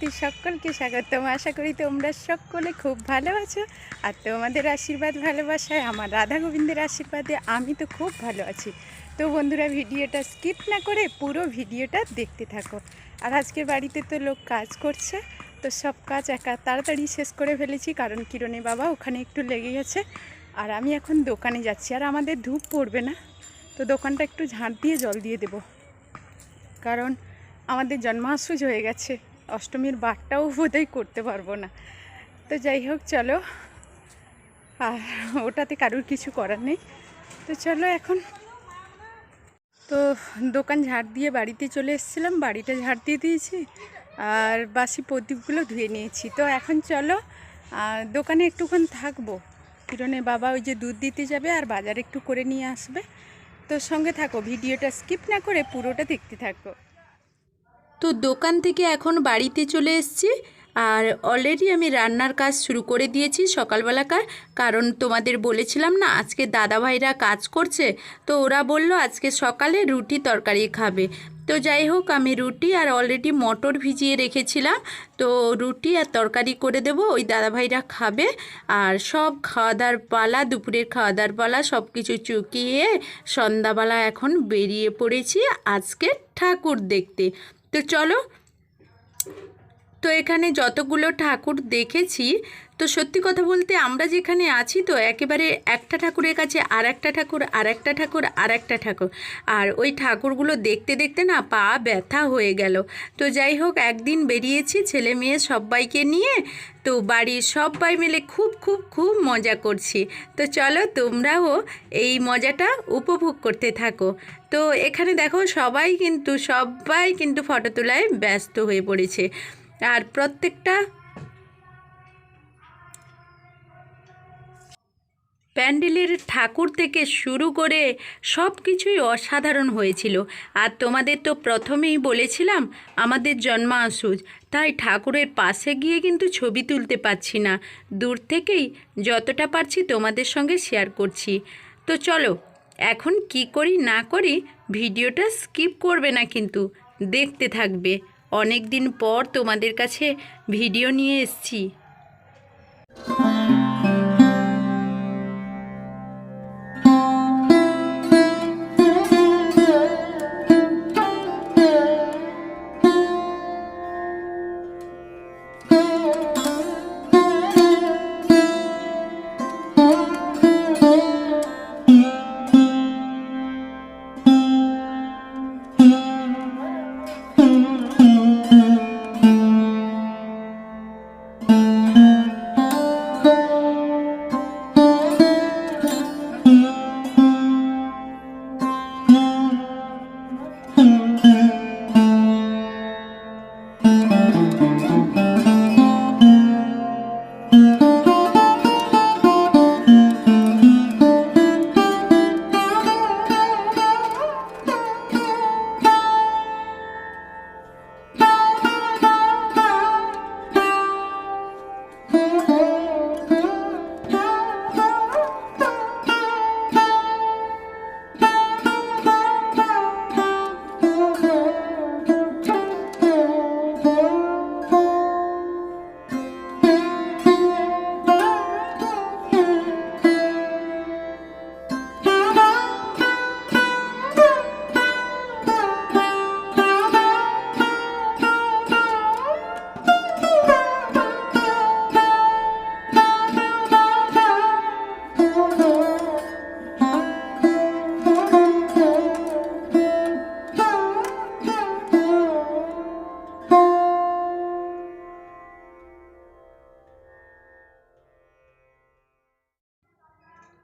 ফ্যামিলিতে সকলকে স্বাগতম। আশা করি তোমরা সকলে খুব ভালো আছো। আর তোমাদের আশীর্বাদ ভালোবাসায়, আমার রাধা গোবিন্দের আশীর্বাদে আমি তো খুব ভালো আছি। তো বন্ধুরা, ভিডিওটা স্কিপ না করে পুরো ভিডিওটা দেখতে থাকো। আর আজকে বাড়িতে তো লোক কাজ করছে, তো সব কাজ একা তাড়াতাড়ি শেষ করে ফেলেছি, কারণ কিরণে বাবা ওখানে একটু লেগে গেছে আর আমি এখন দোকানে যাচ্ছি, আর আমাদের ধূপ পড়বে না। তো দোকানটা একটু ঝাঁট দিয়ে জল দিয়ে দেবো। কারণ আমাদের জন্মাসুজ হয়ে গেছে। অষ্টমীর বারটাও বোধহয় করতে পারব না। তো যাই হোক, চলো। আর ওটাতে কারুর কিছু করার নেই। তো চলো এখন। তো দোকান ঝাড় দিয়ে বাড়িতে চলে এসেছিলাম, বাড়িটা ঝাড় দিয়ে দিয়েছি। আর বাসি প্রদীপগুলো ধুয়ে নিয়েছি। তো এখন চলো দোকানে একটুক্ষণ থাকব। কিরণে বাবা ওই যে দুধ দিতে যাবে আর বাজার একটু করে নিয়ে আসবে। তো সঙ্গে থাকো, ভিডিওটা স্কিপ না করে পুরোটা দেখতে থাকো। তো দোকান থেকে এখন বাড়িতে চলে এসেছি। আর অলরেডি আমি রান্নার কাজ শুরু করে দিয়েছি সকালবেলাকার কারণ তোমাদের বলেছিলাম না, আজকে দাদাভাইরা কাজ করছে। তো ওরা বলল আজকে সকালে রুটি তরকারি খাবে। তো যাই হোক, আমি রুটি আর অলরেডি মটর ভিজিয়ে রেখেছিলাম। তো রুটি আর তরকারি করে দেব, ওই দাদাভাইরা খাবে। আর সব খাওয়া দাওয়ার পালা, দুপুরের খাওয়া দাওয়ার পালা সব কিছু চুকিয়ে সন্ধ্যাবেলা এখন বেরিয়ে পড়েছি আজকে ঠাকুর দেখতে। তো চলো তো এখানে যতগুলো ঠাকুর দেখেছি, তো সত্যি কথা বলতে আমরা যেখানে আছি, তো একেবারে একটা ঠাকুরের কাছে আর একটা ঠাকুর আর একটা ঠাকুর আর একটা ঠাকুর। আর ওই ঠাকুরগুলো দেখতে দেখতে না পা ব্যথা হয়ে গেল। তো যাই হোক, একদিন বেরিয়েছি ছেলে মেয়ে সবাইকে নিয়ে, তো বাড়ির সবাই মিলে খুব খুব খুব মজা করছি। তো চলো তোমরাও এই মজাটা উপভোগ করতে থাকো। তো এখানে দেখো সবাই কিন্তু সবাই কিন্তু ফটো তোলায় ব্যস্ত হয়ে পড়েছে। আর প্রত্যেকটা প্যান্ডেলের ঠাকুর থেকে শুরু করে সব কিছুই অসাধারণ হয়েছিল। আর তোমাদের তো প্রথমেই বলেছিলাম, আমাদের জন্মাসুজ তাই ঠাকুরের পাশে গিয়ে কিন্তু ছবি তুলতে পারছি না। দূর থেকেই যতটা পারছি তোমাদের সঙ্গে শেয়ার করছি। তো চলো, এখন কি করি না করি ভিডিওটা স্কিপ করবে না কিন্তু, দেখতে থাকবে। অনেক দিন পর তোমাদের কাছে ভিডিও নিয়ে এসছি।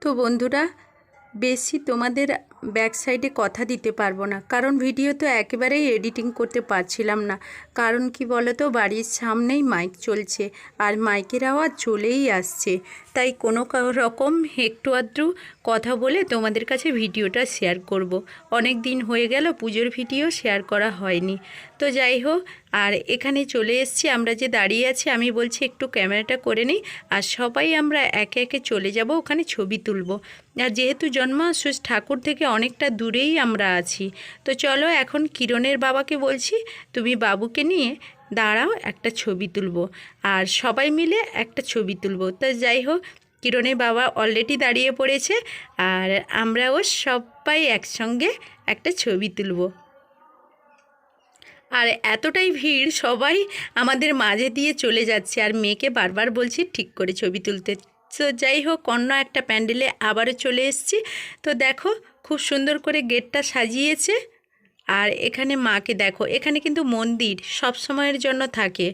তো বন্ধুরা, বেশি তোমাদের ব্যাক সাইডে কথা দিতে পারব না। কারণ ভিডিও তো একেবারেই এডিটিং করতে পারছিলাম না। কারণ কি বলো তো বাড়ির সামনেই মাইক চলছে আর মাইকের আওয়াজ চলেই আসছে। তাই কোনো রকম একটু আধটু কথা বলে তোমাদের কাছে ভিডিওটা শেয়ার করব। অনেক দিন হয়ে গেল, পুজোর ভিডিও শেয়ার করা হয়নি। তো যাই হোক, আর এখানে চলে এসেছি, আমরা যে দাঁড়িয়ে আছি, আমি বলছি একটু ক্যামেরাটা করে নিই, আর সবাই আমরা একে একে চলে যাব, ওখানে ছবি তুলব। আর যেহেতু জন্মাষ্টমী, ঠাকুর থেকে অনেকটা দূরেই আমরা আছি। তো চলো এখন কিরণের বাবাকে বলছি, তুমি বাবুকে নিয়ে দাঁড়াও, একটা ছবি তুলব। আর সবাই মিলে একটা ছবি তুলব। তো যাই হোক, কিরণের বাবা অলরেডি দাঁড়িয়ে পড়েছে, আর আমরাও সবাই একসঙ্গে একটা ছবি তুলবো। আর এতটাই ভিড়, সবাই আমাদের মাঝে দিয়ে চলে যাচ্ছে। আর মেয়েকে বারবার বলছি, ঠিক করে ছবি তুলতে। তো যাই হোক, অন্য একটা প্যান্ডেলে আবারও চলে এসছি। তো দেখো, খুব সুন্দর করে গেটটা সাজিয়েছে। আর এখানে মাকে দেখো, এখানে কিন্তু মন্দির সব সময়ের জন্য থাকে।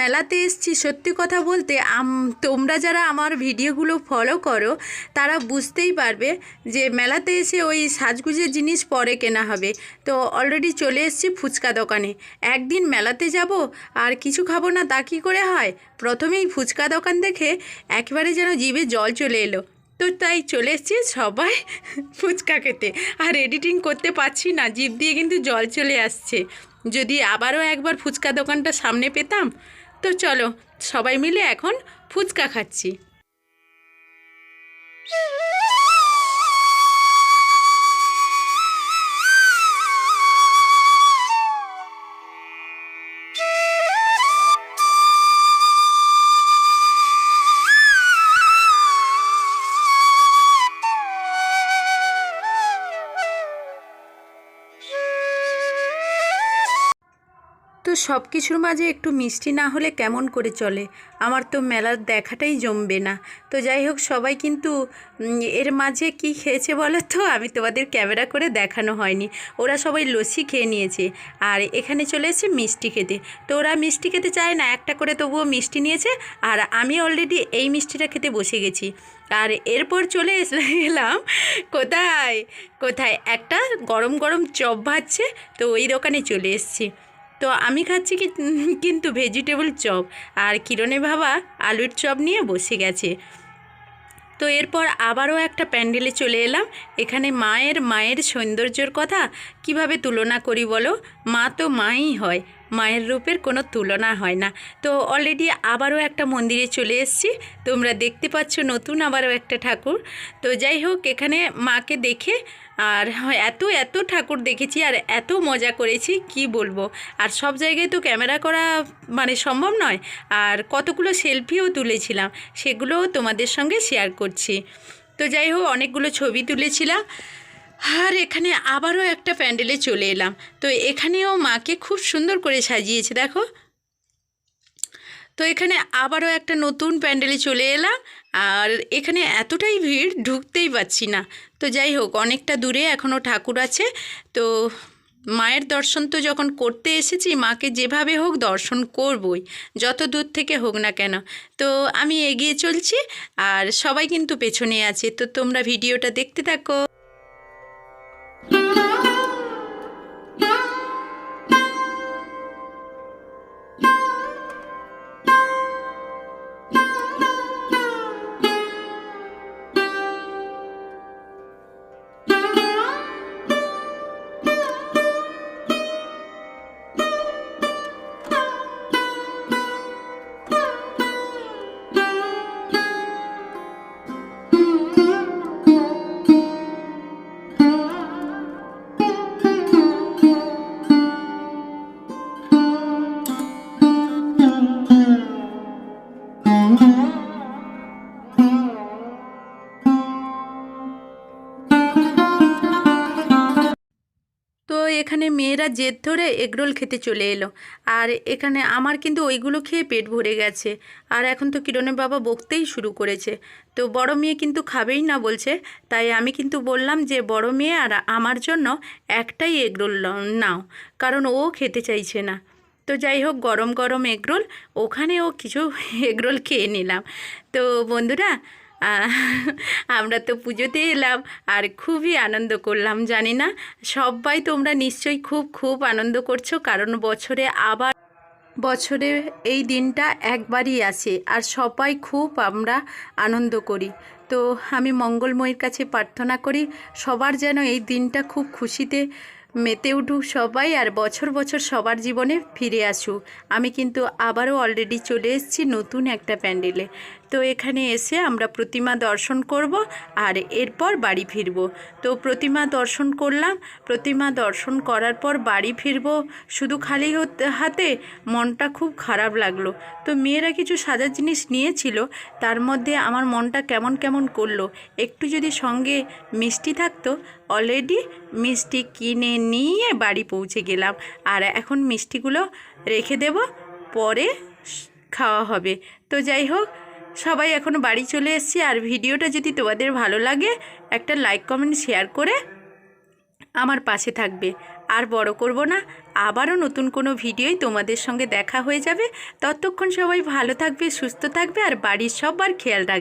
মেলাতে এসছি, সত্যি কথা বলতে তোমরা যারা আমার ভিডিওগুলো ফলো করো, তারা বুঝতেই পারবে যে মেলাতে এসে ওই সাজগুজের জিনিস পরে কেনা হবে। তো অলরেডি চলে এসেছি ফুচকা দোকানে। একদিন মেলাতে যাব, আর কিছু খাব না, তা কী করে হয়? প্রথমেই ফুচকা দোকান দেখে একেবারে যেন জিভে জল চলে এলো। তো তাই চলে এসেছি সবাই ফুচকা খেতে। আর এডিটিং করতে পারছি না, জিভ দিয়ে কিন্তু জল চলে আসছে। যদি আবারও একবার ফুচকা দোকানটা সামনে পেতাম তো চলো সবাই মিলে এখন ফুচকা খাচ্ছি। তো সব কিছুর মাঝে একটু মিষ্টি না হলে কেমন করে চলে? আমার তো মেলার দেখাটাই জমবে না। তো যাই হোক, সবাই কিন্তু এর মাঝে কি খেয়েছে বলো তো? আমি তোমাদের ক্যামেরা করে দেখানো হয়নি। ওরা সবাই লস্যি খেয়ে নিয়েছে। আর এখানে চলে এসেছে মিষ্টি খেতে। তো ওরা মিষ্টি খেতে চায় না, একটা করে তবুও মিষ্টি নিয়েছে। আর আমি অলরেডি এই মিষ্টিটা খেতে বসে গেছি। আর এরপর চলে এলাম কোথায়? কোথায়? একটা গরম গরম চপ ভাজছে। তো ওই দোকানে চলে এসেছি। তো আমি খাচ্ছি কি কিন্তু ভেজিটেবল চপ আর কিরণে বাবা আলুর চপ নিয়ে বসে গেছে। তো এরপর আবারও একটা প্যান্ডেলে চলে এলাম। এখানে মায়ের মায়ের সৌন্দর্যর কথা কীভাবে তুলনা করি বলো? মা তো মাই হয়। মায়ের রূপের কোনো তুলনা হয় না। তো অলরেডি আবারও একটা মন্দিরে চলে এসেছি। তোমরা দেখতে পাচ্ছ নতুন আবারও একটা ঠাকুর। তো যাই হোক, এখানে মাকে দেখে আর এত এত ঠাকুর দেখেছি আর এত মজা করেছি, কি বলব? আর সব জায়গায় তো ক্যামেরা করা মানে সম্ভব নয়। আর কতগুলো সেলফিও তুলেছিলাম, সেগুলোও তোমাদের সঙ্গে শেয়ার করছি। তো যাই হোক, অনেকগুলো ছবি তুলেছিলাম। আর এখানে আবারও একটা প্যান্ডেলে চলে এলাম। তো এখানেও মাকে খুব সুন্দর করে সাজিয়েছে, দেখো। তো এখানে আবারও একটা নতুন প্যান্ডেলে চলে এলাম, আর এখানে এতটাই ভিড় ঢুকতেই পাচ্ছি না। তো যাই হোক, অনেকটা দূরে এখনও ঠাকুর আছে। তো মায়ের দর্শন তো যখন করতে এসেছি, মাকে যেভাবে হোক দর্শন করবই, যত দূর থেকে হোক না কেন। তো আমি এগিয়ে চলছি, আর সবাই কিন্তু পেছনে আছে। তো তোমরা ভিডিওটা দেখতে থাকো। এখানে মেয়েরা জেদ ধরে এগরোল খেতে চলে এলো। আর এখানে আমার কিন্তু ওইগুলো খেয়ে পেট ভরে গেছে। আর এখন তো কিরণের বাবা বকতেই শুরু করেছে। তো বড় মেয়ে কিন্তু খাবেই না বলছে। তাই আমি কিন্তু বললাম যে, বড় মেয়ে আর আমার জন্য একটাই এগরোল নাও কারণ ও খেতে চাইছে না। তো যাই হোক, গরম গরম এগরোল ওখানেও কিছু এগরোল খেয়ে নিলাম। তো বন্ধুরা আমরা তো পুজোতে এলাম আর খুবই আনন্দ করলাম, জানি না? সবাই তোমরা নিশ্চয়ই খুব খুব আনন্দ করছ, কারণ বছরে আবার বছরে এই দিনটা একবারই আসে আর সবাই খুব আমরা আনন্দ করি। তো আমি মঙ্গলময়ীর কাছে প্রার্থনা করি, সবার যেন এই দিনটা খুব খুশিতে মেতে উঠুক সবাই আর বছর বছর সবার জীবনে ফিরে আসুক আমি কিন্তু আবারও অলরেডি চলে এসেছি নতুন একটা প্যান্ডেলে। তো এখানে এসে আমরা প্রতিমা দর্শন করব আর এরপর বাড়ি ফিরব। তো প্রতিমা দর্শন করলাম। প্রতিমা দর্শন করার পর বাড়ি ফিরব। শুধু খালি হতে- মনটা খুব খারাপ লাগল। তো মেয়েরা কিছু সাজার জিনিস নিয়েছিল। তার মধ্যে আমার মনটা কেমন কেমন করল। একটু যদি সঙ্গে মিষ্টি থাকতো অলরেডি মিষ্টি কিনে নিয়ে বাড়ি পৌঁছে গেলাম। আর এখন মিষ্টিগুলো রেখে দেব। পরে খাওয়া হবে। তো যাই হোক সবাই এখন বাড়ি চলে এসছি। আর ভিডিওটা যদি তোমাদের ভালো লাগে, একটা লাইক কমেন্ট শেয়ার করে আমার পাশে থাকবে। আর বড় করব না, আবারও নতুন কোনো ভিডিওই তোমাদের সঙ্গে দেখা হয়ে যাবে। ততক্ষণ সবাই ভালো থাকবে, সুস্থ থাকবে, আর বাড়ির সবার খেয়াল রাখবে।